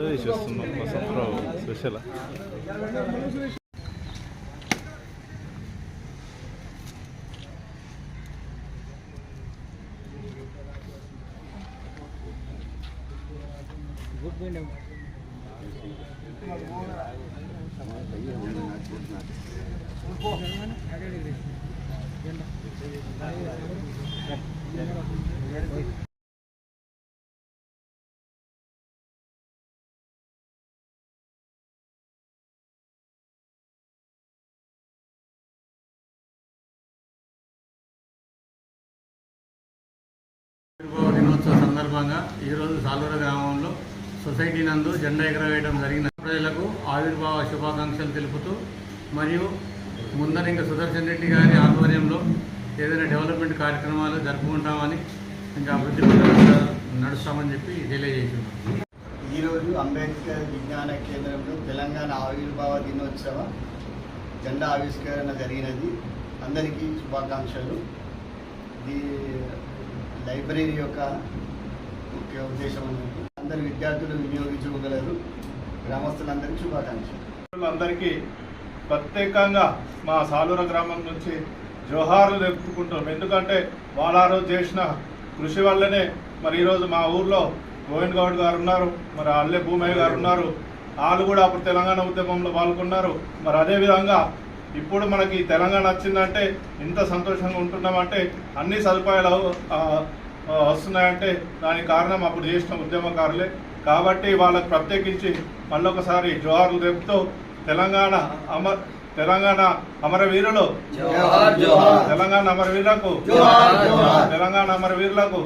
వంట చేస్తున్నాం మా వసంతరావు స్పెషల్. సందర్భంగా ఈరోజు సాలూర గ్రామంలో సొసైటీ నందు జెండా ఎగరవేయడం జరిగిన ప్రజలకు ఆవిర్భావ శుభాకాంక్షలు తెలుపుతూ మరియు ముందర ఇంకా సుదర్శన్ రెడ్డి గారి ఆధ్వర్యంలో ఏదైనా డెవలప్మెంట్ కార్యక్రమాలు జరుపుకుంటామని ఇంకా అభివృద్ధి నడుస్తామని చెప్పి తెలియజేస్తున్నాం. ఈరోజు అంబేద్కర్ విజ్ఞాన కేంద్రంలో తెలంగాణ ఆవిర్భావ దినోత్సవ జెండా ఆవిష్కరణ జరిగినది. అందరికీ శుభాకాంక్షలు. ఇది లైబ్రరీ యొక్క ముఖ్య ఉద్దేశం అందరి అందరు విద్యార్థులు వినియోగించుకోగలరు. గ్రామస్తులందరికీ శుభాకాంక్షలు. అందరికీ ప్రత్యేకంగా మా సాలూర గ్రామం నుంచి జోహార్లు తెలుపుకుంటాం ఎందుకంటే వాళ్ళ ఆ రోజు చేసిన కృషి వల్లనే మరి ఈరోజు మా ఊర్లో గోవింద్ గౌడ్ గారు ఉన్నారు మరి అల్లె భూమయ్య గారు ఉన్నారు వాళ్ళు కూడా అప్పుడు తెలంగాణ ఉద్యమంలో పాల్గొన్నారు. మరి అదేవిధంగా ఇప్పుడు మనకి తెలంగాణ వచ్చిందంటే ఇంత సంతోషంగా ఉంటున్నామంటే అన్ని సదుపాయాలు వస్తున్నాయంటే దానికి కారణం అప్పుడు చేసిన ఉద్యమకారులే కాబట్టి వాళ్ళకు ప్రత్యేకించి మళ్ళొకసారి జోహార్లు తెలుపుతూ తెలంగాణ అమర్ తెలంగాణ అమరవీరులు. తెలంగాణ అమరవీరులకు. తెలంగాణ అమరవీరులకు